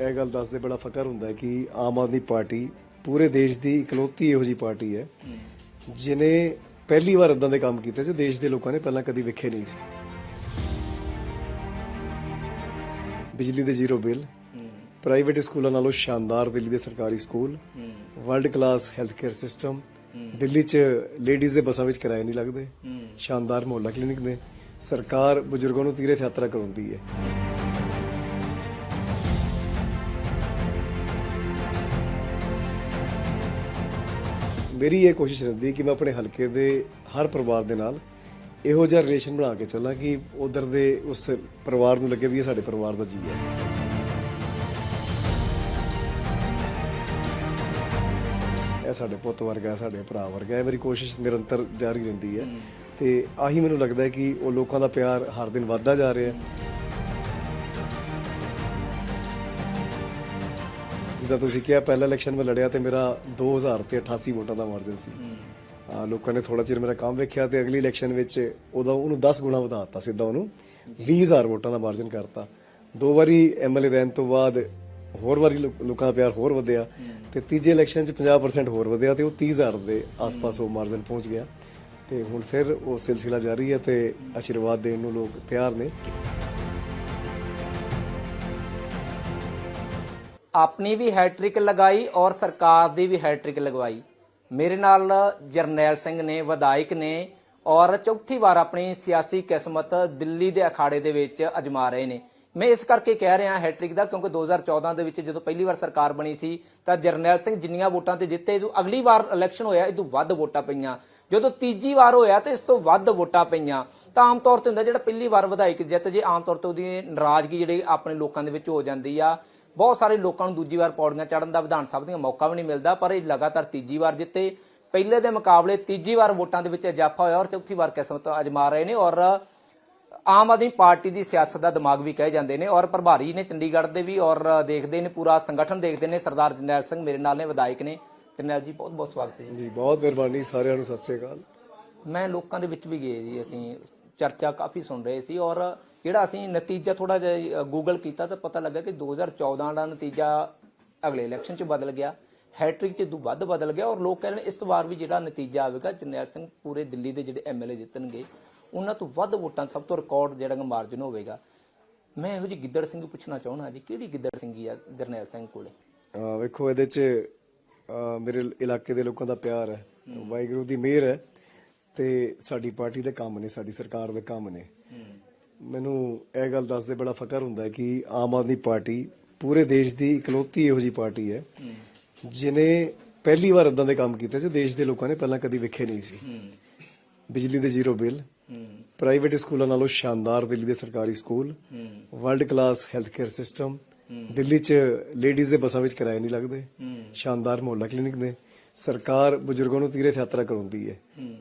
ਇਹ ਗੱਲ ਦੱਸਦੇ ਬੜਾ ਫਕਰ ਹੁੰਦਾ ਹੈ ਕਿ ਆਮ ਆਦਮੀ ਪਾਰਟੀ ਪੂਰੇ ਦੇਸ਼ ਦੀ ਇਕਲੌਤੀ ਇਹੋ ਜੀ ਪਾਰਟੀ ਹੈ ਜਿਨੇ ਪਹਿਲੀ ਵਾਰ ਇਦਾਂ ਦੇ ਕੰਮ ਕੀਤੇ ਸੀ, ਦੇਸ਼ ਦੇ ਲੋਕਾਂ ਨੇ ਪਹਿਲਾਂ ਕਦੀ ਵੇਖੇ ਨਹੀਂ ਸੀ। ਬਿਜਲੀ ਦੇ ਜ਼ੀਰੋ ਬਿੱਲ, ਪ੍ਰਾਈਵੇਟ ਸਕੂਲਾਂ ਨਾਲੋਂ ਸ਼ਾਨਦਾਰ ਦਿੱਲੀ ਦੇ ਸਰਕਾਰੀ school world class health care system Delhi 'ਚ ਲੇਡੀਜ਼ ਦੇ ਬੱਸਾਂ ਵਿੱਚ ਕਿਰਾਏ ਨਹੀਂ ਲੱਗਦੇ, ਸ਼ਾਨਦਾਰ ਮੁਹੱਲਾ ਕਲੀਨਿਕ ਨੇ, ਸਰਕਾਰ ਬਜ਼ੁਰਗਾਂ ਨੂੰ ਤੀਰਥ ਯਾਤਰਾ ਕਰਾਉਂਦੀ ਹੈ। ਮੇਰੀ ਇਹ ਕੋਸ਼ਿਸ਼ ਰਹਿੰਦੀ ਕਿ ਮੈਂ ਆਪਣੇ ਹਲਕੇ ਦੇ ਹਰ ਪਰਿਵਾਰ ਦੇ ਨਾਲ ਇਹੋ ਜਿਹਾ ਰਿਲੇਸ਼ਨ ਬਣਾ ਕੇ ਚੱਲਾਂ ਕਿ ਉਧਰ ਦੇ ਉਸ ਪਰਿਵਾਰ ਨੂੰ ਲੱਗੇ ਵੀ ਇਹ ਸਾਡੇ ਪਰਿਵਾਰ ਦਾ ਜੀ ਹੈ। ਇਹ ਸਾਡੇ ਪੁੱਤ ਵਰਗਾ ਸਾਡੇ ਭਰਾ ਵਰਗਾ ਹੈ ਮੇਰੀ ਕੋਸ਼ਿਸ਼ ਨਿਰੰਤਰ ਜਾਰੀ ਰਹਿੰਦੀ ਹੈ। ਤੇ ਆਹੀ ਮੈਨੂੰ ਲੱਗਦਾ ਹੈ ਕਿ ਉਹ ਲੋਕਾਂ ਦਾ ਪਿਆਰ ਹਰ ਦਿਨ ਵੱਧਦਾ ਜਾ ਰਿਹਾ ਹੈ। ਜਿੱਦਾਂ ਤੁਸੀਂ ਕਿਹਾ ਪਹਿਲਾ ਇਲੈਕਸ਼ਨ ਮੈਂ ਲੜਿਆ ਤੇ ਮੇਰਾ 2000 ਤੇ 88 ਵੋਟਾਂ ਦਾ ਮਾਰਜਨ ਸੀ। ਲੋਕਾਂ ਨੇ ਥੋੜਾ ਚਿਰ ਮੇਰਾ ਕੰਮ ਵੇਖਿਆ ਤੇ ਅਗਲੀ ਇਲੈਕਸ਼ਨ ਵਿੱਚ ਉਹਦਾ ਉਹਨੂੰ 10 ਗੁਣਾ ਵਧਾ ਦਿੱਤਾ ਸਿੱਧਾ ਉਹਨੂੰ। 20000 ਵੋਟਾਂ ਦਾ ਮਾਰਜਨ ਕਰਤਾ। ਦੋ ਵਾਰੀ ਐਮਐਲਏ ਰਹਿਣ ਤੋਂ ਬਾਅਦ ਹੋਰ ਵਾਰੀ ਲੋਕ- ਲੋਕਾਂ ਦਾ ਪਿਆਰ ਹੋਰ ਵਧਿਆ ਤੇ ਤੀਜੇ ਇਲੈਕਸ਼ਨ 'ਚ 50% ਹੋਰ ਵਧਿਆ ਤੇ ਉਹ 30000 ਦੇ ਆਸ-ਪਾਸ ਉਹ ਮਾਰਜਨ ਪਹੁੰਚ ਗਿਆ। ਤੇ ਹੁਣ ਫਿਰ ਉਹ ਸਿਲਸਿਲਾ ਜਾਰੀ ਹੈ ਤੇ ਆਸ਼ੀਰਵਾਦ ਦੇਣ ਨੂੰ ਲੋਕ ਤਿਆਰ ਨੇ। ਆਪਣੀ ਵੀ ਹੈਟ੍ਰਿਕ ਲਗਾਈ ਔਰ ਸਰਕਾਰ ਦੀ ਵੀ ਹੈਟ੍ਰਿਕ ਲਗਵਾਈ। ਮੇਰੇ ਨਾਲ ਜਰਨੈਲ ਸਿੰਘ ਨੇ, ਵਿਧਾਇਕ ਨੇ ਔਰ ਚੌਥੀ ਵਾਰ ਆਪਣੀ ਸਿਆਸੀ ਕਿਸਮਤ ਦਿੱਲੀ ਦੇ ਅਖਾੜੇ ਦੇ ਵਿੱਚ ਅਜਮਾ ਰਹੇ ਨੇ। ਮੈਂ ਇਸ ਕਰਕੇ ਕਹਿ ਰਿਹਾ ਹੈਟ੍ਰਿਕ ਦਾ ਕਿਉਂਕਿ 2014 ਦੇ ਵਿੱਚ ਜਦੋਂ ਪਹਿਲੀ ਵਾਰ ਸਰਕਾਰ ਬਣੀ ਸੀ, ਤਾਂ ਜਰਨੈਲ ਸਿੰਘ ਜਿੰਨੀਆਂ ਵੋਟਾਂ ਤੇ ਜਿੱਤੇ ਜਦੋਂ ਅਗਲੀ ਵਾਰ ਇਲੈਕਸ਼ਨ ਹੋਇਆ ਇਹ ਤੋਂ ਵੱਧ ਵੋਟਾਂ ਪਈਆਂ। ਜਦੋਂ ਤੀਜੀ ਵਾਰ ਹੋਇਆ, ਤੇ ਇਸ ਤੋਂ ਵੱਧ ਵੋਟਾਂ ਪਈਆਂ। ਤਾਂ ਆਮ ਤੌਰ ਤੇ ਹੁੰਦਾ ਜਿਹੜਾ ਪਹਿਲੀ ਵਾਰ ਵਿਧਾਇਕ ਜਿੱਤ ਜੇ ਆਮ ਤੌਰ ਤੇ ਉਹਦੀ ਨਾਰਾਜ਼ਗੀ ਜਿਹੜੀ ਆਪਣੇ ਲੋਕਾਂ ਦੇ ਵਿੱਚ ਹੋ ਜਾਂਦੀ ਆ। ਬਹੁਤ ਸਾਰੇ ਲੋਕਾਂ ਨੂੰ ਦੂਜੀ ਵਾਰ ਪੌੜੀਆਂ ਚੜਨ ਦਾ ਵਿਧਾਨ ਸਭਾ ਦੀਆਂ ਮੌਕਾ ਵੀ ਨਹੀਂ ਮਿਲਦਾ ਪਰ ਇਹ ਲਗਾਤਾਰ ਤੀਜੀ ਵਾਰ ਜਿੱਤੇ। ਪਹਿਲੇ ਦੇ ਮੁਕਾਬਲੇ ਤੀਜੀ ਵਾਰ ਵੋਟਾਂ ਦੇ ਵਿੱਚ ਇਜ਼ਾਫਾ ਹੋਇਆ ਔਰ ਚੌਥੀ ਵਾਰ ਕਿਸਮਤ ਅਜਮਾ ਰਹੇ ਨੇ ਔਰ ਆਮ ਆਦਮੀ ਪਾਰਟੀ ਦੀ ਸਿਆਸਤ ਦਾ ਦਿਮਾਗ ਵੀ ਕਹੇ ਜਾਂਦੇ ਨੇ ਔਰ ਪ੍ਰਭਾਰੀ ਨੇ ਚੰਡੀਗੜ੍ਹ ਦੇ ਵੀ ਔਰ ਦੇਖਦੇ ਨੇ ਪੂਰਾ ਸੰਗਠਨ ਦੇਖਦੇ ਨੇ ਸਰਦਾਰ ਜਰਨੈਲ ਸਿੰਘ ਮੇਰੇ ਨਾਲ ਨੇ ਵਿਧਾਇਕ ਨੇ। ਜਰਨੈਲ ਜੀ ਬਹੁਤ ਬਹੁਤ ਸਵਾਗਤ ਹੈ ਜੀ। ਬਹੁਤ ਮਿਹਰਬਾਨੀ ਸਾਰਿਆਂ ਨੂੰ ਸਤਿ ਸ੍ਰੀ ਅਕਾਲ। ਮੈਂ ਲੋਕਾਂ ਦੇ ਵਿੱਚ ਵੀ ਗਏ ਜੀ ਅਸੀਂ ਚਰਚਾ ਕਾਫੀ ਸੁਣ ਰਹੇ ਸੀ ਔਰ ਜਿਹੜਾ ਅਸੀਂ ਨਤੀਜਾ ਥੋੜਾ ਜਿਹਾ ਗੂਗਲ ਕੀਤਾ ਤਾਂ ਪਤਾ ਲੱਗਾ ਕਿ 2014 ਦਾ ਨਤੀਜਾ ਅਗਲੇ ਇਲੈਕਸ਼ਨ 'ਚ ਬਦਲ ਗਿਆ ਹੈਟ੍ਰਿਕ 'ਚ ਦੂ ਵੱਧ ਬਦਲ ਗਿਆ ਔਰ ਲੋਕ ਕਹਿੰਦੇ ਨੇ ਇਸ ਵਾਰ ਵੀ ਜਿਹੜਾ ਨਤੀਜਾ ਆਵੇਗਾ ਜਰਨੈਲ ਸਿੰਘ ਪੂਰੇ ਦਿੱਲੀ ਦੇ ਜਿਹੜੇ ਐਮਐਲਏ ਜਿੱਤਣਗੇ ਉਹਨਾਂ ਤੋਂ ਵੱਧ ਵੋਟਾਂ ਸਭ ਤੋਂ ਰਿਕਾਰਡ ਜਿਹੜਾ ਮਾਰਜਨ ਹੋਵੇਗਾ। ਮੈਂ ਇਹੋ ਜੀ ਗਿੱਦੜ ਸਿੰਘ ਨੂੰ ਪੁੱਛਣਾ ਚਾਹੁੰਦਾ ਜੀ ਕਿਹੜੀ ਗਿੱਦੜ ਸਿੰਘੀ ਆ ਜਰਨੈਲ ਸਿੰਘ ਕੋਲੇ? ਵੇਖੋ ਇਹਦੇ ਚ ਮੇਰੇ ਇਲਾਕੇ ਦੇ ਲੋਕਾਂ ਦਾ ਪਿਆਰ ਹੈ। ਵਾਹਿਗੁਰੂ ਦੀ ਮਿਹਰ ਹੈ। ਤੇ ਸਾਡੀ ਪਾਰਟੀ ਦੇ ਕੰਮ ਨੇ, ਸਾਡੀ ਸਰਕਾਰ ਦੇ ਕੰਮ ਨੇ। ਮੈਨੂੰ ਇਹ ਗੱਲ ਦੱਸਦੇ ਬੜਾ ਫਕਰ ਹੁੰਦਾ ਕਿ ਆਮ ਆਦਮੀ ਪਾਰਟੀ ਪੂਰੇ ਦੇਸ਼ ਦੀ ਇਕਲੌਤੀ ਇਹੋ ਜੀ ਪਾਰਟੀ ਹੈ ਜਿਨੇ ਪਹਿਲੀ ਵਾਰ ਇਦਾਂ ਦੇ ਕੰਮ ਕੀਤੇ ਸੀ, ਦੇਸ਼ ਦੇ ਲੋਕਾਂ ਨੇ ਪਹਿਲਾਂ ਕਦੀ ਵੇਖੇ ਨਹੀਂ ਸੀ। ਬਿਜਲੀ ਦੇ ਜ਼ੀਰੋ ਬਿੱਲ, ਪ੍ਰਾਈਵੇਟ ਸਕੂਲਾਂ ਨਾਲੋਂ ਸ਼ਾਨਦਾਰ ਦਿੱਲੀ ਦੇ ਸਰਕਾਰੀ school, world class health care system, Delhi 'ਚ ਲੇਡੀਜ਼ ਦੇ ਬੱਸਾਂ ਵਿੱਚ ਕਿਰਾਏ ਨਹੀਂ ਲੱਗਦੇ, ਸ਼ਾਨਦਾਰ ਮੁਹੱਲਾ ਕਲੀਨਿਕ ਨੇ। ਸਰਕਾਰ ਬਜ਼ੁਰਗਾਂ ਨੂੰ ਤੀਰਥ ਯਾਤਰਾ ਕਰਾਉਂਦੀ ਹੈ।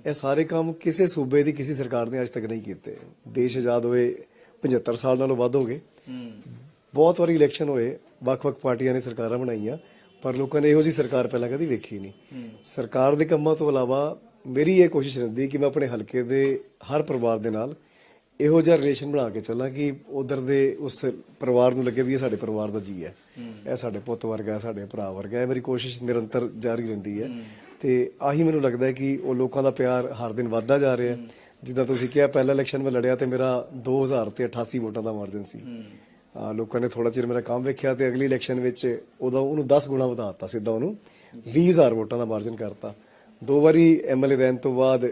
ਇਹ ਸਾਰੇ ਕੰਮ ਕਿਸੇ ਸੂਬੇ ਦੀ ਕਿਸੇ ਸਰਕਾਰ ਨੇ ਅੱਜ ਤੱਕ ਨਹੀਂ ਕੀਤੇ। ਦੇਸ਼ ਆਜ਼ਾਦ ਹੋਏ 75 ਸਾਲ ਨਾਲੋਂ ਵੱਧ ਹੋ ਗਏ। ਬਹੁਤ ਵਾਰੀ ਇਲੈਕਸ਼ਨ ਹੋਏ ਵੱਖ-ਵੱਖ ਪਾਰਟੀਆਂ ਨੇ ਸਰਕਾਰਾਂ ਬਣਾਈਆਂ ਪਰ ਲੋਕਾਂ ਨੇ ਇਹੋ ਜੀ ਸਰਕਾਰ ਪਹਿਲਾਂ ਕਦੀ ਵੇਖੀ ਨਹੀਂ। ਸਰਕਾਰ ਦੇ ਕੰਮਾਂ ਤੋਂ ਇਲਾਵਾ ਮੇਰੀ ਇਹ ਕੋਸ਼ਿਸ਼ ਰਹਿੰਦੀ ਕਿ ਮੈਂ ਆਪਣੇ ਹਲਕੇ ਦੇ ਹਰ ਪਰਿਵਾਰ ਦੇ ਨਾਲ ਇਹੋ ਜਿਹਾ ਰਿਲੇਸ਼ਨ ਬਣਾ ਕੇ ਚੱਲਾਂ ਕਿ ਉਧਰ ਦੇ ਉਸ ਪਰਿਵਾਰ ਨੂੰ ਲੱਗੇ ਵੀ ਇਹ ਸਾਡੇ ਪਰਿਵਾਰ ਦਾ ਜੀ ਹੈ। ਇਹ ਸਾਡੇ ਪੁੱਤ ਵਰਗਾ ਹੈ, ਸਾਡੇ ਭਰਾ ਵਰਗਾ ਹੈ। ਮੇਰੀ ਕੋਸ਼ਿਸ਼ ਨਿਰੰਤਰ ਜਾਰੀ ਰਹਿੰਦੀ ਹੈ। ਤੇ ਆਹੀ ਮੈਨੂੰ ਲੱਗਦਾ ਹੈ ਕਿ ਉਹ ਲੋਕਾਂ ਦਾ ਪਿਆਰ ਹਰ ਦਿਨ ਵੱਧਦਾ ਜਾ ਰਿਹਾ ਹੈ। ਜਿੱਦਾਂ ਤੁਸੀਂ ਕਿਹਾ ਪਹਿਲਾ ਇਲੈਕਸ਼ਨ ਮੈਂ ਲੜਿਆ ਤੇ ਮੇਰਾ 2000 ਤੇ 88 ਵੋਟਾਂ ਦਾ ਮਾਰਜਨ ਸੀ। ਲੋਕਾਂ ਨੇ ਥੋੜਾ ਚਿਰ ਮੇਰਾ ਕੰਮ ਵੇਖਿਆ ਤੇ ਅਗਲੀ ਇਲੈਕਸ਼ਨ ਵਿੱਚ ਉਹਦਾ ਉਹਨੂੰ 10 ਗੁਣਾ ਵਧਾ ਦਿੱਤਾ ਸਿੱਧਾ ਉਹਨੂੰ 20000 ਵੋਟਾਂ ਦਾ ਮਾਰਜਨ ਕਰਤਾ। ਦੋ ਵਾਰੀ ਐਮਐਲਏ ਰਹਿਣ ਤੋਂ ਬਾਅਦ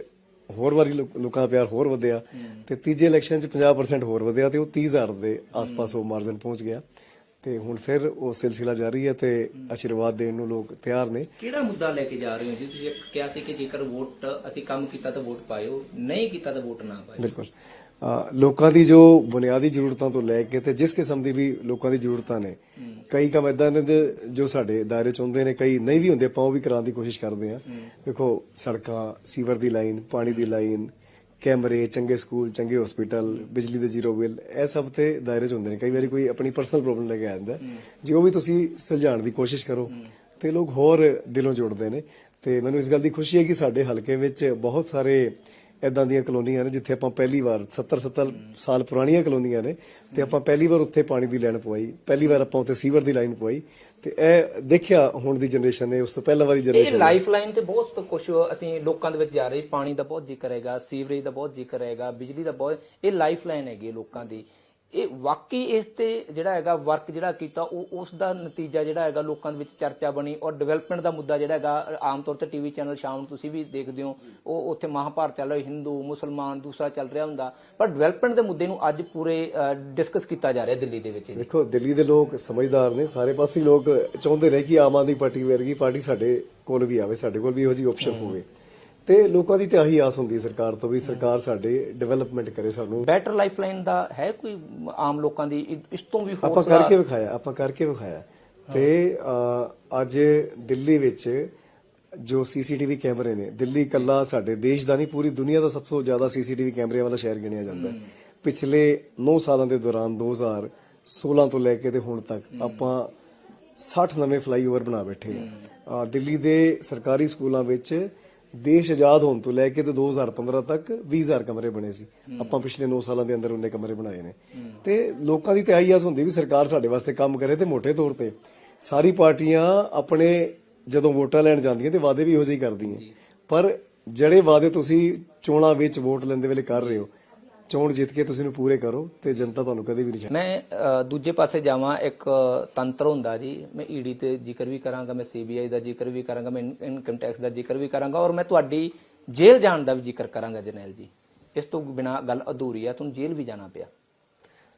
ਹੋਰ ਵਾਰੀ ਲੋਕ- ਲੋਕਾਂ ਦਾ ਪਿਆਰ ਹੋਰ ਵਧਿਆ ਤੇ ਤੀਜੇ ਇਲੈਕਸ਼ਨ 'ਚ 50% ਹੋਰ ਵਧਿਆ ਤੇ ਉਹ 30000 ਦੇ ਆਸ-ਪਾਸ ਉਹ ਮਾਰਜਨ ਪਹੁੰਚ ਗਿਆ। ਤੇ ਹੁਣ ਫਿਰ ਉਹ ਸਿਲਸਿਲਾ ਜਾਰੀ ਹੈ ਤੇ ਆਸ਼ੀਰਵਾਦ ਦੇਣ ਨੂੰ ਲੋਕ ਤਿਆਰ ਨੇ। ਕਿਹੜਾ ਮੁੱਦਾ ਲੈ ਕੇ ਜਾ ਰਹੇ ਹੋ ਜੀ? ਤੁਸੀਂ ਇੱਕ ਕਿਹਾ ਸੀ ਕਿ ਜੇਕਰ ਵੋਟ ਅਸੀਂ ਕੰਮ ਕੀਤਾ ਤਾਂ ਵੋਟ ਪਾਇਓ ਨਹੀਂ ਕੀਤਾ ਤਾਂ ਵੋਟ ਨਾ ਪਾਇਓ। ਬਿਲਕੁਲ। ਲੋਕਾਂ ਦੀ ਜੋ ਬੁਨਿਆਦੀ ਜ਼ਰੂਰਤਾਂ ਤੋਂ ਲੈ ਕੇ ਤੇ ਜਿਸ ਕਿਸਮ ਦੀ ਵੀ ਲੋਕਾਂ ਦੀ ਜ਼ਰੂਰਤਾਂ ਨੇ, ਕਈ ਕੰਮ ਇਦਾਂ ਨੇ ਦੇ ਜੋ ਸਾਡੇ ਦਾਇਰੇ ਚ ਹੁੰਦੇ ਨੇ, ਕਈ ਨਹੀਂ ਵੀ ਹੁੰਦੇ, ਆਪਾਂ ਉਹ ਵੀ ਕਰਾਉਣ ਦੀ ਕੋਸ਼ਿਸ਼ ਕਰਦੇ ਆ ਦੇਖੋ, ਸੜਕਾਂ, ਸੀਵਰ ਦੀ ਲਾਈਨ, ਪਾਣੀ ਦੀ ਲਾਈਨ, ਕੈਮਰੇ, ਚੰਗੇ ਸਕੂਲ, ਚੰਗੇ ਹਸਪੀਟਲ ਬਿਜਲੀ ਦੇ ਜ਼ੀਰੋ ਬਿੱਲ ਇਹ ਸਭ ਤੇ ਦਾਇਰੇ ਚ ਹੁੰਦੇ ਨੇ। ਕਈ ਵਾਰੀ ਕੋਈ ਆਪਣੀ ਪਰਸਨਲ ਪ੍ਰੋਬਲਮ ਲੈ ਕੇ ਆ ਜਾਂਦਾ। ਜੇ ਉਹ ਵੀ ਤੁਸੀਂ ਸੁਲਝਾਉਣ ਦੀ ਕੋਸ਼ਿਸ਼ ਕਰੋ, ਤੇ ਲੋਕ ਹੋਰ ਦਿਲੋਂ ਜੁੜਦੇ ਨੇ। ਤੇ ਮੈਨੂੰ ਇਸ ਗੱਲ ਦੀ ਖੁਸ਼ੀ ਹੈ ਕਿ ਸਾਡੇ ਹਲਕੇ ਵਿੱਚ ਬਹੁਤ ਸਾਰੇ ਇਦਾਂ ਦੀਆਂ ਕਲੋਨੀਆਂ ਨੇ ਜਿੱਥੇ ਆਪਾਂ ਪਹਿਲੀ ਵਾਰ 70 70 ਸਾਲ ਪੁਰਾਣੀਆਂ ਕਲੋਨੀਆਂ ਨੇ ਤੇ ਆਪਾਂ ਪਹਿਲੀ ਵਾਰ ਉੱਥੇ ਪਾਣੀ ਦੀ ਲਾਈਨ ਪਵਾਈ ਪਹਿਲੀ ਵਾਰ ਆਪਾਂ ਉੱਥੇ ਸੀਵਰ ਦੀ ਲਾਈਨ ਪਵਾਈ ਤੇ ਇਹ ਦੇਖਿਆ ਹੁਣ ਦੀ ਜਨਰੇਸ਼ਨ ਨੇ ਉਸ ਤੋਂ ਪਹਿਲਾਂ ਵਾਲੀ ਇਹ ਜਨਰੇਸ਼ਨ ਲਾਈਫ ਲਾਈਨ ਤੇ ਬਹੁਤ ਕੁਝ ਅਸੀਂ ਲੋਕਾਂ ਦੇ ਵਿੱਚ ਜਾ ਰਹੇ ਪਾਣੀ ਦਾ ਬਹੁਤ ਜ਼ਿਕਰ ਹੈਗਾ ਸੀਵਰੇਜ ਦਾ ਬਹੁਤ ਜ਼ਿਕਰ ਹੈਗਾ ਬਿਜਲੀ ਦਾ ਬਹੁਤ ਇਹ ਲਾਈਫ ਲਾਈਨ ਹੈਗੀ ਲੋਕਾਂ ਦੀ। ਇਹ ਵਾਕਈ ਇਸ ਤੇ ਜਿਹੜਾ ਹੈਗਾ ਵਰਕ ਜਿਹੜਾ ਕੀਤਾ ਉਹ ਉਸ ਦਾ ਨਤੀਜਾ ਜਿਹੜਾ ਹੈਗਾ ਲੋਕਾਂ ਦੇ ਵਿੱਚ ਚਰਚਾ ਬਣੀ ਔਰ ਡਿਵੈਲਪਮੈਂਟ ਦਾ ਮੁੱਦਾ ਜਿਹੜਾ ਹੈਗਾ ਆਮ ਤੌਰ ਤੇ ਟੀਵੀ ਚੈਨਲ ਸ਼ਾਮ ਨੂੰ ਤੁਸੀਂ ਵੀ ਦੇਖਦੇ ਹੋ ਉਹ ਉੱਥੇ ਮਹਾਭਾਰਤ ਚੱਲ ਰਿਹਾ ਹਿੰਦੂ ਮੁਸਲਮਾਨ ਦੂਸਰਾ ਚੱਲ ਰਿਹਾ ਹੁੰਦਾ ਪਰ ਡਿਵੈਲਪਮੈਂਟ ਦੇ ਮੁੱਦੇ ਨੂੰ ਅੱਜ ਪੂਰੇ ਡਿਸਕਸ ਕੀਤਾ ਜਾ ਰਿਹਾ ਦਿੱਲੀ ਦੇ ਵਿੱਚ ਦੇਖੋ ਦਿੱਲੀ ਦੇ ਲੋਕ ਸਮਝਦਾਰ ਨੇ ਸਾਰੇ ਪਾਸੇ ਲੋਕ ਚਾਹੁੰਦੇ ਨੇ ਕਿ ਆਮ ਆਦਮੀ ਪਾਰਟੀ ਵਰਗੀ ਪਾਰਟੀ ਸਾਡੇ ਕੋਲ ਵੀ ਆਵੇ ਸਾਡੇ ਕੋਲ ਵੀ ਇਹੋ ਜਿਹੀ ਆਪਸ਼ਨ ਹੋਵੇ। ਤੇ ਲੋਕਾਂ ਦੀ ਤੇ ਆਹੀ ਆਸ ਹੁੰਦੀ ਸਰਕਾਰ ਤੋਂ ਵੀ ਸਰਕਾਰ ਸਾਡੇ ਡਿਵੈਲਪਮੈਂਟ ਕਰੇ ਸਾਨੂੰ। ਬੈਟਰ ਲਾਈਫ ਲਾਈਨ ਦਾ ਹੈ ਕੋਈ ਆਮ ਲੋਕਾਂ ਦੀ? ਇਸ ਤੋਂ ਵੀ ਆਪਾਂ ਕਰਕੇ ਵਿਖਾਇਆ ਆਪਾਂ ਕਰਕੇ ਵਿਖਾਇਆ। ਤੇ ਅੱਜ ਦਿੱਲੀ ਵਿੱਚ ਜੋ ਸੀਸੀਟੀਵੀ ਕੈਮਰੇ ਨੇ ਦਿੱਲੀ ਕੱਲਾ ਸਾਡੇ ਦੇਸ਼ ਦਾ ਨਹੀਂ ਪੂਰੀ ਦੁਨੀਆ ਦਾ ਸਭ ਤੋਂ ਜ਼ਿਆਦਾ ਸੀਸੀਟੀਵੀ ਕੈਮਰਿਆਂ ਵਾਲਾ ਸ਼ਹਿਰ ਗਿਣਿਆ ਜਾਂਦਾ ਹੈ। ਪਿਛਲੇ 9 ਸਾਲਾਂ ਦੇ ਦੌਰਾਨ 2016 ਤੋਂ ਲੈ ਕੇ ਤੇ ਹੁਣ ਤੱਕ ਆਪਾਂ 60 ਨਵੇਂ ਫਲਾਈਓਵਰ ਬਣਾ ਬੈਠੇ ਅਹ, ਦਿੱਲੀ ਦੇ ਸਰਕਾਰੀ ਸਕੂਲਾਂ ਵਿੱਚ ਦੇਸ਼ ਆਜ਼ਾਦ ਹੋਣ ਤੋਂ ਲੈ ਕੇ ਤੇ 2015 ਤੱਕ 20000 ਕਮਰੇ ਬਣੇ ਸੀ। ਆਪਾਂ ਪਿਛਲੇ 9 ਸਾਲਾਂ ਦੇ ਅੰਦਰ ਉਹਨੇ ਕਮਰੇ ਬਣਾਏ ਨੇ। ਤੇ ਲੋਕਾਂ ਦੀ ਤੇ ਆਈ ਆਸ ਹੁੰਦੀ ਵੀ ਸਰਕਾਰ ਸਾਡੇ ਵਾਸਤੇ ਕੰਮ ਕਰੇ ਤੇ ਮੋٹے ਤੌਰ ਤੇ। ਸਾਰੀ ਪਾਰਟੀਆਂ ਆਪਣੇ ਜਦੋਂ ਵੋਟਾਂ ਲੈਣ ਜਾਂਦੀਆਂ ਤੇ ਵਾਅਦੇ ਵੀ ਇਹੋ ਜਿਹੇ ਕਰਦੀਆਂ। ਪਰ ਜਿਹੜੇ ਵਾਅਦੇ ਤੁਸੀਂ ਚੋਣਾਂ ਵਿੱਚ ਵੋਟ ਲੈਂਦੇ ਵੇਲੇ ਕਰ ਰਹੇ ਹੋ ਚੋਣ ਜਿੱਤ ਕੇ ਤੁਸੀਂ ਨੂੰ ਪੂਰੇ ਕਰੋ ਤੇ ਜਨਤਾ ਤੁਹਾਨੂੰ ਕਦੇ ਵੀ ਨਹੀਂ ਛੱਡ ਮੈਂ ਦੂਜੇ ਪਾਸੇ ਜਾਵਾਂ ਇੱਕ ਤੰਤਰ ਹੁੰਦਾ ਜੀ ਮੈਂ ਈਡੀ ਤੇ ਜ਼ਿਕਰ ਵੀ ਕਰਾਂਗਾ ਮੈਂ ਸੀਬੀਆਈ ਦਾ ਜ਼ਿਕਰ ਵੀ ਕਰਾਂਗਾ ਮੈਂ ਇਨਕਮ ਟੈਕਸ ਦਾ ਜ਼ਿਕਰ ਵੀ ਕਰਾਂਗਾ ਔਰ ਮੈਂ ਤੁਹਾਡੀ ਜੇਲ੍ਹ ਜਾਣ ਦਾ ਵੀ ਜ਼ਿਕਰ ਕਰਾਂਗਾ ਜਰਨੈਲ ਜੀ। ਇਸ ਤੋਂ ਬਿਨਾ ਗੱਲ ਅਧੂਰੀ ਆ ਤੁਹਾਨੂੰ ਜੇਲ੍ਹ ਵੀ ਜਾਣਾ ਪਿਆ।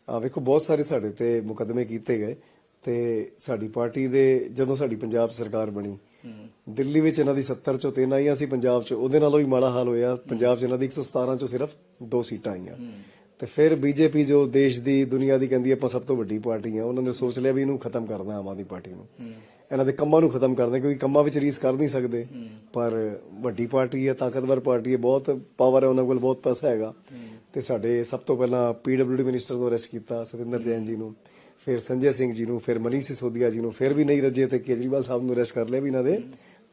ਆ ਵੇਖੋ ਬਹੁਤ ਸਾਰੇ ਸਾਡੇ ਤੇ ਮੁਕੱਦਮੇ ਕੀਤੇ ਗਏ ਤੇ ਸਾਡੀ ਪਾਰਟੀ ਦੇ ਜਦੋਂ ਸਾਡੀ ਪੰਜਾਬ ਸਰਕਾਰ ਬਣੀ ਦਿੱਲੀ ਵਿੱਚ ਇਹਨਾਂ ਦੀ 70 ਚੋਂ ਤਿੰਨ ਆਈਆਂ ਸੀ, ਪੰਜਾਬ 'ਚ ਉਹਦੇ ਨਾਲੋਂ ਵੀ ਮਾੜਾ ਹਾਲ ਹੋਇਆ। ਪੰਜਾਬ 'ਚ ਇਹਨਾਂ ਦੀ 117 ਚੋਂ ਸਿਰਫ ਦੋ ਸੀਟਾਂ ਆਈਆਂ। ਤੇ ਫਿਰ ਬੀਜੇਪੀ ਜੋ ਦੇਸ਼ ਦੀ, ਦੁਨੀਆ ਦੀ ਕਹਿੰਦੀ ਆਪਾਂ ਸਭ ਤੋਂ ਵੱਡੀ ਪਾਰਟੀ ਆ, ਉਹਨਾਂ ਨੇ ਸੋਚ ਲਿਆ ਵੀ ਇਹਨੂੰ ਖਤਮ ਕਰਨਾ ਆਮ ਆਦਮੀ ਪਾਰਟੀ ਨੂੰ। ਇਹਨਾਂ ਦੇ ਕੰਮਾਂ ਨੂੰ ਖਤਮ ਕਰਨਾ, ਕਿਉਂਕਿ ਕੰਮਾਂ ਵਿੱਚ ਰੀਸ ਕਰ ਨਹੀਂ ਸਕਦੇ। ਪਰ ਵੱਡੀ ਪਾਰਟੀ ਹੈ ਤਾਕਤਵਰ ਪਾਰਟੀ ਹੈ ਬਹੁਤ ਪਾਵਰ ਹੈ ਉਹਨਾਂ ਕੋਲ ਬਹੁਤ ਪੈਸਾ ਹੈਗਾ। ਤੇ ਸਾਡੇ ਸਭ ਤੋਂ ਪਹਿਲਾਂ ਪੀਡਬਲਯੂਡੀ ਮਿਨਿਸਟਰ ਨੂੰ ਅਰੈਸਟ ਕੀਤਾ, ਸਤਿੰਦਰ ਜੈਨ ਜੀ ਨੂੰ, ਫਿਰ ਸੰਜੇ ਸਿੰਘ ਜੀ ਨੂੰ, ਫਿਰ ਮਨੀਸ਼ ਸਿਸੋਦੀਆ ਜੀ ਨੂੰ, ਫਿਰ ਵੀ ਨਹੀਂ ਰਜੇ ਤੇ ਕੇਜਰੀਵਾਲ ਸਾਹਿਬ ਨੂੰ ਅਰੈਸਟ ਕਰ ਲਿਆ ਵੀ ਇਹਨਾਂ ਦੇ।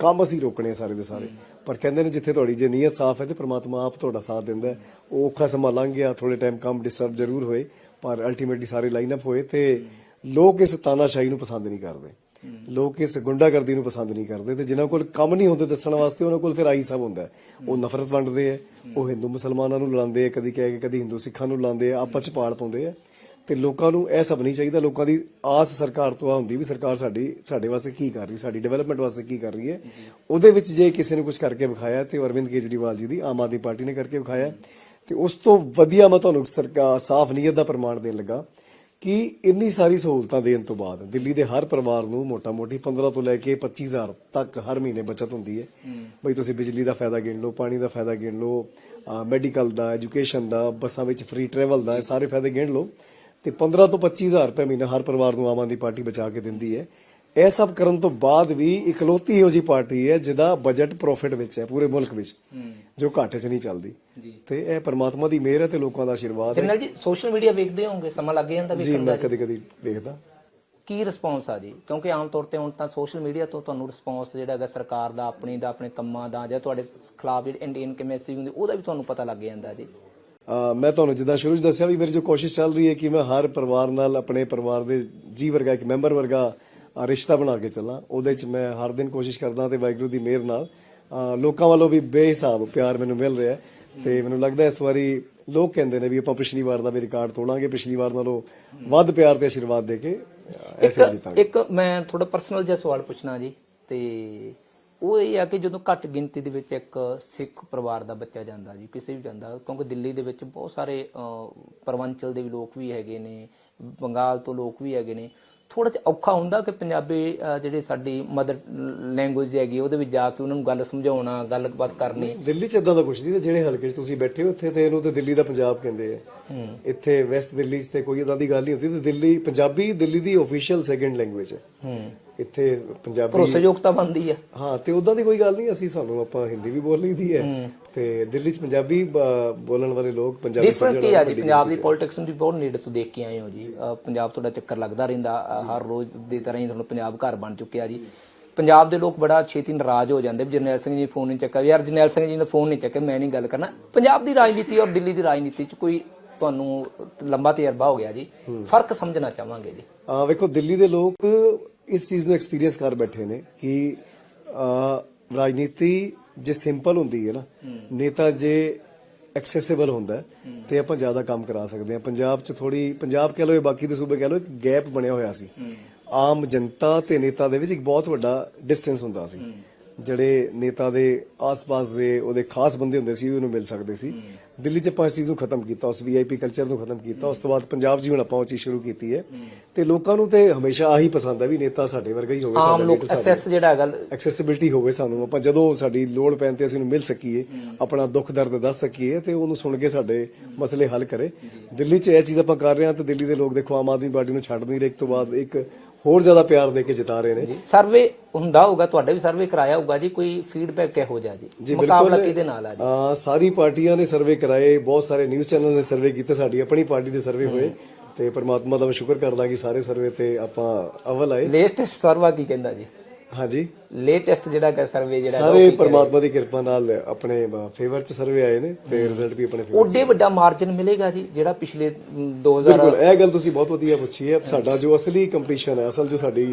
ਕੰਮ ਅਸੀਂ ਰੋਕਣੇ ਆ ਸਾਰੇ ਦੇ ਸਾਰੇ ਪਰ ਕਹਿੰਦੇ ਨੇ ਜਿੱਥੇ ਤੁਹਾਡੀ ਜੇ ਨੀਅਤ ਸਾਫ਼ ਹੈ ਤੇ ਪ੍ਰਮਾਤਮਾ ਆਪ ਤੁਹਾਡਾ ਸਾਥ ਦਿੰਦਾ ਹੈ। ਉਹ ਔਖਾ ਸਮਾਂ ਲੰਘ ਗਿਆ ਥੋੜੇ ਟਾਈਮ ਕੰਮ ਡਿਸਟਰਬ ਜ਼ਰੂਰ ਹੋਏ, ਪਰ ਅਲਟੀਮੇਟਲੀ ਸਾਰੇ ਲਾਈਨ ਅਪ ਹੋਏ ਤੇ ਲੋਕ ਇਸ ਤਾਨਾਸ਼ਾਹੀ ਨੂੰ ਪਸੰਦ ਨਹੀਂ ਕਰਦੇ ਲੋਕ ਇਸ ਗੁੰਡਾਗਰਦੀ ਨੂੰ ਪਸੰਦ ਨਹੀਂ ਕਰਦੇ ਤੇ ਜਿਨ੍ਹਾਂ ਕੋਲ ਕੰਮ ਨਹੀਂ ਹੁੰਦੇ ਦੱਸਣ ਵਾਸਤੇ, ਉਹਨਾਂ ਕੋਲ ਫਿਰ ਆਹੀ ਸਭ ਹੁੰਦਾ ਹੈ। ਉਹ ਨਫ਼ਰਤ ਵੰਡਦੇ ਆ ਉਹ ਹਿੰਦੂ ਮੁਸਲਮਾਨਾਂ ਨੂੰ ਲੜਾਉਂਦੇ ਆ ਕਦੀ ਕਹਿ ਕਦੀ ਹਿੰਦੂ ਸਿੱਖਾਂ ਨੂੰ ਲੜਾਉਂਦੇ ਆ ਆਪਸ ਚ ਪਾੜ ਪਾਉਂਦੇ ਆ ਤੇ ਲੋਕਾਂ ਨੂੰ ਇਹ ਸਭ ਨਹੀਂ ਚਾਹੀਦਾ, ਲੋਕਾਂ ਦੀ ਆਸ ਸਰਕਾਰ ਤੋਂ ਆ ਹੁੰਦੀ ਵੀ ਸਰਕਾਰ ਸਾਡੀ, ਸਾਡੇ ਵਾਸਤੇ ਕੀ ਕਰ ਰਹੀ, ਸਾਡੀ ਡਿਵੈਲਪਮੈਂਟ ਵਾਸਤੇ ਕੀ ਕਰ ਰਹੀ ਹੈ। ਉਹਦੇ ਵਿੱਚ ਜੇ ਕਿਸੇ ਨੇ ਕੁਝ ਕਰਕੇ ਵਿਖਾਇਆ ਤੇ ਅਰਵਿੰਦ ਕੇਜਰੀਵਾਲ ਜੀ ਦੀ ਆਮ ਆਦਮੀ ਪਾਰਟੀ ਨੇ ਕਰਕੇ ਵਿਖਾਇਆ ਤੇ ਉਸ ਤੋਂ ਵਧੀਆ ਮੈਂ ਤੁਹਾਨੂੰ ਸਰਕਾਰ ਸਾਫ਼ ਨੀਅਤ ਦਾ ਪ੍ਰਮਾਣ ਦੇਣ ਲੱਗਾ ਕਿ ਇੰਨੀ ਸਾਰੀ ਸਹੂਲਤਾਂ ਦੇਣ ਤੋਂ ਬਾਅਦ ਦਿੱਲੀ ਦੇ ਹਰ ਪਰਿਵਾਰ ਨੂੰ ਮੋਟਾ-ਮੋਟੀ 15 ਤੋਂ ਲੈ ਕੇ 25000 ਤੱਕ ਹਰ ਮਹੀਨੇ ਬਚਤ ਹੁੰਦੀ ਹੈ। ਬਈ ਤੁਸੀਂ ਬਿਜਲੀ ਦਾ ਫਾਇਦਾ ਗਿਣ ਲਓ, ਪਾਣੀ ਦਾ ਫਾਇਦਾ ਗਿਣ ਲਓ ਮੈਡੀਕਲ ਦਾ ਐਜੂਕੇਸ਼ਨ ਦਾ, ਬੱਸਾਂ ਵਿੱਚ ਫ੍ਰੀ ਟਰੈਵਲ ਦਾ ਸਾਰੇ ਫਾਇਦੇ ਗਿਣ ਲਓ। ਤੇ 15 ਤੋਂ 25000 ਰੁਪਏ ਮਹੀਨਾ ਹਰ ਪਰਿਵਾਰ ਨੂੰ ਆਮ ਆਦਮੀ ਪਾਰਟੀ ਬਚਾ ਕੇ ਦਿੰਦੀ ਹੈ। ਇਹ ਸਭ ਕਰਨ ਤੋਂ ਬਾਅਦ ਵੀ ਇਕਲੌਤੀ ਇਹੋ ਜਿਹੀ ਪਾਰਟੀ ਹੈ ਜਿਹਦਾ ਬਜਟ ਪ੍ਰੋਫਿਟ ਵਿੱਚ ਹੈ ਪੂਰੇ ਮੁਲਕ ਵਿੱਚ ਜੋ ਘਾਟੇ 'ਚ ਨਹੀਂ ਚੱਲਦੀ। ਤੇ ਇਹ ਪਰਮਾਤਮਾ ਦੀ ਮਿਹਰ ਹੈ ਤੇ ਲੋਕਾਂ ਦਾ ਆਸ਼ੀਰਵਾਦ ਹੈ। ਜਰਨੈਲ ਜੀ ਸੋਸ਼ਲ ਮੀਡੀਆ ਵੇਖਦੇ ਹੋਵੋਗੇ ਸਮਾਂ ਲੱਗ ਜਾਂਦਾ ਜੀ ਵੇਖਣ ਦਾ ਜੀ। ਕਦੀ-ਕਦੀ ਵੇਖਦਾ। ਕੀ ਰਿਸਪੌਂਸ ਆ ਜੀ? ਕਿਉਂਕਿ ਆਮ ਤੌਰ ਤੇ ਹੁਣ ਤਾਂ ਸੋਸ਼ਲ ਮੀਡੀਆ ਤੋਂ ਤੁਹਾਨੂੰ ਰਿਸਪੌਂਸ ਜਿਹੜਾ ਹੈਗਾ ਸਰਕਾਰ ਦਾ ਆਪਣੀ ਦਾ ਆਪਣੇ ਕੰਮਾਂ ਦਾ ਜਾਂ ਤੁਹਾਡੇ ਖਿਲਾਫ ਜਿਹੜੀ ਇੰਡੀਅਨ ਮੈਸੇਜ ਹੁੰਦੀ ਉਹਦਾ ਵੀ ਤੁਹਾਨੂੰ ਪਤਾ ਲੱਗ ਜਾਂਦਾ ਜੀ। ਮੈਂ ਤੁਹਾਨੂੰ ਜਿੱਦਾਂ ਸ਼ੁਰੂ 'ਚ ਦੱਸਿਆ ਵੀ ਮੇਰੀ ਜੋ ਕੋਸ਼ਿਸ਼ ਚੱਲ ਰਹੀ ਹੈ ਕਿ ਮੈਂ ਹਰ ਪਰਿਵਾਰ ਨਾਲ ਆਪਣੇ ਪਰਿਵਾਰ ਦੇ ਜੀ ਵਰਗਾ ਇੱਕ ਮੈਂਬਰ ਵਰਗਾ ਰਿਸ਼ਤਾ ਬਣਾ ਕੇ ਚੱਲਾਂ। ਉਹਦੇ 'ਚ ਮੈਂ ਹਰ ਦਿਨ ਕੋਸ਼ਿਸ਼ ਕਰਦਾ ਤੇ ਵਾਹਿਗੁਰੂ ਦੀ ਮਿਹਰ ਨਾਲ ਲੋਕਾਂ ਵੱਲੋਂ ਵੀ ਬੇਹਿਸਾਬ ਪਿਆਰ ਮੈਨੂੰ ਮਿਲ ਰਿਹਾ ਤੇ ਮੈਨੂੰ ਲੱਗਦਾ ਇਸ ਵਾਰੀ ਲੋਕ ਕਹਿੰਦੇ ਨੇ ਵੀ ਆਪਾਂ ਪਿਛਲੀ ਵਾਰ ਦਾ ਵੀ ਰਿਕਾਰਡ ਤੋੜਾਂਗੇ ਪਿਛਲੀ ਵਾਰ ਨਾਲੋਂ ਵੱਧ ਪਿਆਰ ਤੇ ਆਸ਼ੀਰਵਾਦ ਦੇ ਕੇ ਅਹ ਐਸੇ ਜਿੱਤਾਂਗੇ। ਇੱਕ ਮੈਂ ਥੋੜਾ ਪਰਸਨਲ ਜਿਹਾ ਸਵਾਲ ਪੁੱਛਣਾ ਜੀ ਤੇ ਉਹ ਇਹ ਆ ਕਿ ਜਦੋਂ ਘੱਟ ਗਿਣਤੀ ਦੇ ਵਿੱਚ ਇੱਕ ਸਿੱਖ ਪਰਿਵਾਰ ਦਾ ਬੱਚਾ ਜਾਂਦਾ ਜੀ ਕਿਸੇ ਵੀ ਜਾਂਦਾ ਕਿਉਂਕਿ ਦਿੱਲੀ ਦੇ ਵਿੱਚ ਬਹੁਤ ਸਾਰੇ ਪਰਵੰਚਲ ਦੇ ਵੀ ਲੋਕ ਵੀ ਹੈਗੇ ਨੇ ਬੰਗਾਲ ਤੋਂ ਲੋਕ ਵੀ ਹੈਗੇ ਨੇ। ਥੋੜਾ ਜਿਹਾ ਔਖਾ ਹੁੰਦਾ ਕਿ ਪੰਜਾਬੀ ਜਿਹੜੇ ਸਾਡੀ ਮਦਰ ਲੈਂਗੁਏਜ ਹੈਗੀ ਉਹਦੇ ਵਿੱਚ ਜਾ ਕੇ ਉਹਨਾਂ ਨੂੰ ਗੱਲ ਸਮਝਾਉਣਾ ਗੱਲਬਾਤ ਕਰਨੀ। ਦਿੱਲੀ 'ਚ ਇਦਾਂ ਦਾ ਕੁਝ ਨਹੀਂ ਤੇ ਜਿਹੜੇ ਹਲਕੇ 'ਚ ਤੁਸੀਂ ਬੈਠੇ ਹੋ ਇੱਥੇ ਤੇ ਇਹਨੂੰ ਤੇ ਦਿੱਲੀ ਦਾ ਪੰਜਾਬ ਕਹਿੰਦੇ ਆ। ਇੱਥੇ ਵੈਸਟ ਦਿੱਲੀ 'ਚ ਤੇ ਕੋਈ ਇਦਾਂ ਦੀ ਗੱਲ ਨਹੀਂ ਹੁੰਦੀ ਤੇ ਦਿੱਲੀ ਪੰਜਾਬੀ ਦਿੱਲੀ ਦੀ ਅਫੀਸ਼ੀਅਲ ਸੈਕੰਡ ਲੈਂਗੁਏਜ ਹੂੰ। ਇੱਥੇ ਪੰਜਾਬੀ ਭਰੋਸੇਯੋਗਤਾ ਬਣਦੀ ਆ। ਹਾਂ ਤੇ ਉਦਾਂ ਦੀ ਕੋਈ ਗੱਲ ਨਹੀਂ ਅਸੀਂ ਸਾਨੂੰ ਆਪਾਂ ਹਿੰਦੀ ਵੀ ਬੋਲ ਲਈਦੀ ਹੈ। ਤੇ ਦਿੱਲੀ 'ਚ ਪੰਜਾਬੀ ਬੋਲਣ ਵਾਲੇ ਲੋਕ ਪੰਜਾਬੀ ਡਿਫਰੈਂਟ ਕੀ ਆ ਜੀ? ਪੰਜਾਬ ਦੀ ਪੋਲਿਟਿਕਸ ਨੂੰ ਵੀ ਬਹੁਤ ਨੇੜੇ ਤੋਂ ਦੇਖ ਕੇ ਆਏ ਹੋ ਜੀ। ਪੰਜਾਬ ਤੁਹਾਡਾ ਚੱਕਰ ਲੱਗਦਾ ਰਹਿੰਦਾ। ਹਰ ਰੋਜ਼ ਦੀ ਤਰ੍ਹਾਂ ਹੀ ਤੁਹਾਨੂੰ ਪੰਜਾਬ ਘਰ ਬਣ ਚੁੱਕਿਆ ਜੀ। ਪੰਜਾਬ ਦੇ ਲੋਕ ਬੜਾ ਛੇਤੀ ਨਾਰਾਜ਼ ਹੋ ਜਾਂਦੇ ਵੀ ਜਰਨੈਲ ਸਿੰਘ ਜੀ ਫੋਨ ਨਹੀਂ ਚੱਕਿਆ। ਯਾਰ ਜਰਨੈਲ ਸਿੰਘ ਜੀ ਨੇ ਫੋਨ ਨਹੀਂ ਚੱਕਿਆ ਮੈਂ ਨਹੀਂ ਗੱਲ ਕਰਨਾ। ਪੰਜਾਬ ਦੀ ਰਾਜਨੀਤੀ ਔਰ ਦਿੱਲੀ ਦੀ ਰਾਜਨੀਤੀ 'ਚ ਕੋਈ ਤੁਹਾਨੂੰ ਲੰਬਾ ਤਜਰਬਾ ਹੋ ਗਿਆ ਜੀ। ਫ਼ਰਕ ਸਮਝਣਾ ਚਾਹਾਂਗੇ ਜੀ। ਆ ਵੇਖੋ ਦਿੱਲੀ ਦੇ ਲੋਕ ਇਸ ਚੀਜ਼ ਨੂੰ ਐਕਸਪੀਰੀਅੰਸ ਕਰ ਬੈਠੇ ਨੇ ਕਿ ਆ, ਰਾਜਨੀਤੀ ਜੇ ਸਿੰਪਲ ਹੁੰਦੀ ਹੈ ਨਾ ਨੇਤਾ ਜੇ ਐਕਸੈਸਿਬਲ ਹੁੰਦਾ ਤੇ ਆਪਾਂ ਜ਼ਿਆਦਾ ਕੰਮ ਕਰਾ ਸਕਦੇ ਹਾਂ। ਪੰਜਾਬ 'ਚ ਥੋੜੀ ਪੰਜਾਬ ਕਹਿ ਲਓ ਜਾਂ ਬਾਕੀ ਦੇ ਸੂਬੇ ਕਹਿ ਲਓ ਇੱਕ ਗੈਪ ਬਣਿਆ ਹੋਇਆ ਸੀ। ਆਮ ਜਨਤਾ ਤੇ ਨੇਤਾ ਦੇ ਵਿੱਚ ਇੱਕ ਬਹੁਤ ਵੱਡਾ ਡਿਸਟੈਂਸ ਹੁੰਦਾ ਸੀ। ਜਿਹੜੇ ਨੇਤਾ ਦੇ ਆਸ-ਪਾਸ ਦੇ ਉਹਦੇ ਖਾਸ ਬੰਦੇ ਹੁੰਦੇ ਸੀ ਉਹਨੂੰ ਮਿਲ ਸਕਦੇ ਸੀ। ਦਿੱਲੀ 'ਚ ਆਪਾਂ ਇਸ ਚੀਜ਼ ਨੂੰ ਖਤਮ ਕੀਤਾ ਉਸ ਵੀਆਈਪੀ ਕਲਚਰ ਨੂੰ ਖਤਮ ਕੀਤਾ। ਉਸ ਤੋਂ ਬਾਅਦ ਪੰਜਾਬ 'ਚ ਹੁਣ ਆਪਾਂ ਉਹ ਚੀਜ਼ ਸ਼ੁਰੂ ਕੀਤੀ ਹੈ। ਤੇ ਲੋਕਾਂ ਨੂੰ ਤੇ ਹਮੇਸ਼ਾ ਆਹੀ ਪਸੰਦ ਹੈ ਵੀ ਨੇਤਾ ਸਾਡੇ ਵਰਗਾ ਹੀ ਹੋਵੇ ਆਮ ਸਾਡਾ ਲੋਕ ਅਸੈਸ ਜਿਹੜਾ ਹੈਗਾ ਐਕਸੈਸਿਬਿਲਟੀ ਹੋਵੇ ਸਾਨੂੰ। ਆਪਾਂ ਜਦੋਂ ਸਾਡੀ ਲੋੜ ਪੈਣ ਤੇ ਅਸੀਂ ਉਹਨੂੰ ਮਿਲ ਸਕੀਏ ਆਪਣਾ ਦੁੱਖ ਦਰਦ ਦੱਸ ਸਕੀਏ ਤੇ ਉਹਨੂੰ ਸੁਣ ਕੇ ਸਾਡੇ ਮਸਲੇ ਹੱਲ ਕਰੇ। ਦਿੱਲੀ 'ਚ ਇਹ ਚੀਜ਼ ਆਪਾਂ ਕਰ ਰਹੇ ਹਾਂ ਤੇ ਦਿੱਲੀ ਦੇ ਲੋਕ ਦੇਖੋ ਆਮ ਆਦਮੀ ਪਾਰਟੀ ਨੂੰ ਛੱਡ ਨਹੀਂ ਰਹੇ। ਇੱਕ ਤੋਂ ਬਾਅਦ ਇੱਕ ਹੋਰ ਜ਼ਿਆਦਾ ਪਿਆਰ ਦੇ ਕੇ ਜਿਤਾ ਰਹੇ ਨੇ। ਸਰਵੇ ਹੁੰਦਾ ਹੋਊਗਾ ਤੁਹਾਡੇ ਵੀ ਸਰਵੇ ਕਰਾਇਆ ਹੋਊਗਾ ਜੀ ਕੋਈ ਫੀਡਬੈਕ ਕਿਹੋ ਜਿਹਾ ਜੀ? ਜੀ ਮੁਕਾਬਲਾ ਕਿਹਦੇ ਨਾਲ ਆ ਜੀ। ਆ, ਸਾਰੀ ਪਾਰਟੀਆਂ ਨੇ ਸਰਵੇ ਕਰਾਏ ਬਹੁਤ ਸਾਰੇ ਨਿਊਜ਼ ਚੈਨਲ ਨੇ ਸਰਵੇ ਕੀਤੇ ਸਾਡੀ ਆਪਣੀ ਪਾਰਟੀ ਦੇ ਸਰਵੇ ਹੋਏ। ਤੇ ਪਰਮਾਤਮਾ ਦਾ ਮੈਂ ਸ਼ੁਕਰ ਕਰਦਾ ਕਿ ਸਾਰੇ ਸਰਵੇ ਤੇ ਆਪਾਂ ਅਵਲ ਆਏ। ਲੇਟੈਸਟ ਸਰਵਾ ਕੀ ਕਹਿੰਦਾ ਜੀ? ਹਾਂਜੀ। ਲੇਟੈਸਟ ਜਿਹੜਾ ਕਿ ਸਰਵੇ ਜਿਹੜਾ ਸਾਰੇ? ਪਰਮਾਤਮਾ ਦੀ ਕਿਰਪਾ ਨਾਲ ਆਪਣੇ ਫੇਵਰ ਚ ਸਰਵੇ ਆਏ ਨੇ ਤੇ ਰਿਜ਼ਲਟ ਵੀ ਆਪਣੇ ਫੇਵਰ ਓਡੇ ਵੱਡਾ ਮਾਰਜਨ ਮਿਲੇਗਾ ਜੀ ਜਿਹੜਾ ਪਿਛਲੇ ਮ, 2000 ਬਿਲਕੁਲ ਇਹ ਗੱਲ ਤੁਸੀਂ ਬਹੁਤ ਵਧੀਆ ਪੁੱਛੀ ਹੈ। ਸਾਡਾ ਜੋ ਅਸਲੀ ਕੰਪੀਟੀਸ਼ਨ ਹੈ ਅਸਲ ਜੋ ਸਾਡੀ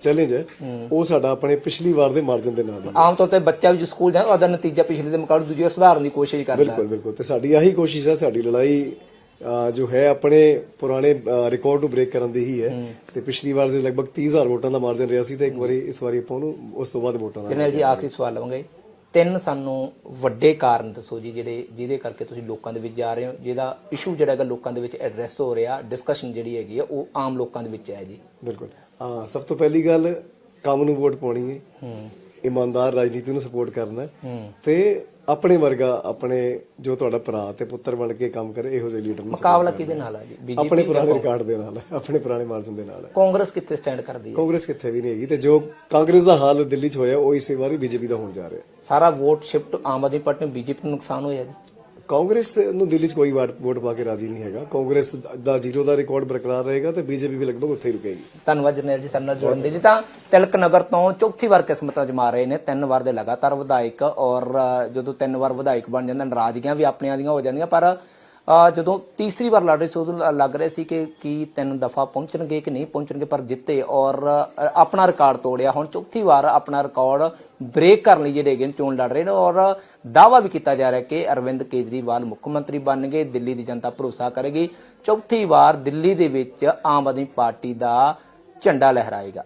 ਚੈਲੰਜ ਹੈ ਉਹ ਸਾਡਾ ਆਪਣੇ ਪਿਛਲੀ ਵਾਰ ਦੇ ਮਾਰਜਨ ਦੇ ਨਾਲ ਹੈ। ਆਮ ਤੌਰ ਤੇ ਬੱਚਾ ਵੀ ਜੋ ਸਕੂਲ ਜਾਂਦਾ ਉਹਦਾ ਨਤੀਜਾ ਪਿਛਲੇ ਦੇ ਮੁਕਾਬਲੇ ਦੂਜੇ ਸੁਧਾਰਨ ਦੀ ਕੋਸ਼ਿਸ਼ ਕਰਦਾ। ਬਿਲਕੁਲ ਬਿਲਕੁਲ। ਤੇ ਸਾਡੀ ਆਹੀ ਕੋਸ਼ਿਸ਼ ਹੈ ਸਾਡੀ ਲੜਾਈ ਜੋ ਹੈ ਆਪਣੇ ਪੁਰਾਣੇ ਰਿਕਾਰਡ ਨੂੰ ਬ੍ਰੇਕ ਕਰਨ ਦੀ ਹੀ ਹੈ। ਤੇ ਪਿਛਲੀ ਵਾਰ ਦੇ ਲਗਭਗ 30000 ਵੋਟਾਂ ਦਾ ਮਾਰਜਨ ਰਿਹਾ ਸੀ ਤੇ ਇੱਕ ਵਾਰੀ ਇਸ ਵਾਰੀ ਆਪਾਂ ਉਹਨੂੰ ਉਸ ਤੋਂ ਬਾਅਦ ਵੋਟਾਂ ਦਾ ਜੀ ਆਖਰੀ ਸਵਾਲ ਲਵਾਂਗੇ। ਤਿੰਨ ਸਾਨੂੰ ਵੱਡੇ ਕਾਰਨ ਦੱਸੋ ਜੀ ਜਿਹੜੇ ਜਿਹਦੇ ਕਰਕੇ ਤੁਸੀਂ ਲੋਕਾਂ ਦੇ ਵਿੱਚ ਜਾ ਰਹੇ ਹੋ ਜਿਹਦਾ ਇਸ਼ੂ ਜਿਹੜਾ ਹੈਗਾ ਲੋਕਾਂ ਦੇ ਵਿੱਚ ਐਡਰੈਸ ਹੋ ਰਿਹਾ ਡਿਸਕਸ਼ਨ ਜਿਹੜੀ ਹੈਗੀ ਆ ਉਹ ਆਮ ਲੋਕਾਂ ਦੇ ਵਿੱਚ ਹੈ ਜੀ। ਬਿਲਕੁਲ। ਹਾਂ ਸਭ ਤੋਂ ਪਹਿਲੀ ਗੱਲ ਕੰਮ ਨੂੰ ਵੋਟ ਪਾਉਣੀ ਹੈ। ਹੂੰ। ਇਮਾਨਦਾਰ ਰਾਜਨੀਤੀ ਨੂੰ ਸਪੋਰਟ ਕਰਨਾ ਤੇ ਆਪਣੇ ਵਰਗਾ ਆਪਣੇ ਜੋ ਤੁਹਾਡਾ ਭਰਾ ਤੇ ਪੁੱਤਰ ਬਣ ਕੇ ਕੰਮ ਕਰੇ ਇਹੋ ਜਿਹੇ ਲੀਡਰ ਨੂੰ ਮੁਕਾਬਲਾ ਕਿਹਦੇ ਨਾਲ ਆ ਜੀ? ਬੀਜੇਪੀ ਆਪਣੇ ਪੁਰਾਣੇ ਰਿਕਾਰਡ ਦੇ ਨਾਲ ਹੈ, ਆਪਣੇ ਪੁਰਾਣੇ ਮਾਰਜਨ ਦੇ ਨਾਲ। ਹੈ। ਕਾਂਗਰਸ ਕਿੱਥੇ ਸਟੈਂਡ ਕਰਦੀ ਹੈ? ਕਾਂਗਰਸ ਕਿੱਥੇ ਵੀ ਨਹੀਂ ਹੈਗੀ ਤੇ ਜੋ ਕਾਂਗਰਸ ਦਾ ਹਾਲ ਦਿੱਲੀ 'ਚ ਹੋਇਆ ਉਹ ਇਸੇ ਵਾਰੀ ਬੀਜੇਪੀ ਦਾ ਹੋਣ ਜਾ ਰਿਹਾ। ਸਾਰਾ vote shift Aam Aadmi Party ਨੂੰ ਬੀਜੇਪੀ ਨੂੰ ਨੁਕਸਾਨ ਹੋਇਆ ਜੀ। ਕਾਂਗਰਸ ਨੂੰ ਦਿੱਲੀ 'ਚ ਕੋਈ ਵਾਟ- ਵੋਟ ਪਾ ਕੇ ਰਾਜੀ ਨਹੀਂ ਹੈਗਾ। ਕਾਂਗਰਸ ਦਾ ਜ਼ੀਰੋ ਦਾ ਰਿਕਾਰਡ ਬਰਕਰਾਰ ਰਹੇਗਾ ਤੇ ਬੀਜੇਪੀ ਵੀ ਲਗਭਗ ਉੱਥੇ ਹੀ ਰੁਕੇਗੀ। ਧੰਨਵਾਦ ਜਰਨੈਲ ਜੀ ਸਾਡੇ ਨਾਲ ਜੁੜਨ ਦੇ ਲਈ। ਤਾਂ ਤਿਲਕ ਨਗਰ ਤੋਂ ਚੌਥੀ ਵਾਰ ਕਿਸਮਤਾਂ ਜਮਾ ਰਹੇ ਨੇ। ਤਿੰਨ ਵਾਰ ਦੇ ਲਗਾਤਾਰ ਵਿਧਾਇਕ ਔਰ ਅ, ਜਦੋਂ ਤਿੰਨ ਵਾਰ ਵਿਧਾਇਕ ਬਣ ਜਾਂਦੇ ਨਾਰਾਜ਼ਗੀਆਂ ਵੀ ਆਪਣੀਆਂ ਦੀਆਂ ਹੋ ਜਾਂਦੀਆਂ ਪਰ ਜਦੋਂ ਤੀਸਰੀ ਵਾਰ ਲੜ ਰਹੇ ਸੀ, ਉਦੋਂ ਲੱਗ ਰਿਹਾ ਸੀ ਕਿ ਕੀ ਤਿੰਨ ਦਫਾ ਪਹੁੰਚਣਗੇ ਕਿ ਨਹੀਂ ਪਹੁੰਚਣਗੇ, ਪਰ ਜਿੱਤੇ ਔਰ ਆਪਣਾ ਰਿਕਾਰਡ ਤੋੜਿਆ। ਹੁਣ ਚੌਥੀ ਵਾਰ ਆਪਣਾ ਰਿਕਾਰਡ ਬ੍ਰੇਕ ਕਰਨ ਲਈ ਜਿਹੜੇ ਹੈਗੇ ਨੇ ਚੋਣ ਲੜ ਰਹੇ ਨੇ ਔਰ ਦਾਵਾ ਵੀ ਕੀਤਾ ਜਾ ਰਿਹਾ ਕਿ ਅਰਵਿੰਦ ਕੇਜਰੀਵਾਲ ਮੁੱਖ ਮੰਤਰੀ ਬਣਨਗੇ, ਦਿੱਲੀ ਦੀ ਜਨਤਾ ਭਰੋਸਾ ਕਰੇਗੀ। ਚੌਥੀ ਵਾਰ ਦਿੱਲੀ ਦੇ ਵਿੱਚ ਆਮ ਆਦਮੀ ਪਾਰਟੀ ਦਾ ਝੰਡਾ ਲਹਿਰਾਏਗਾ।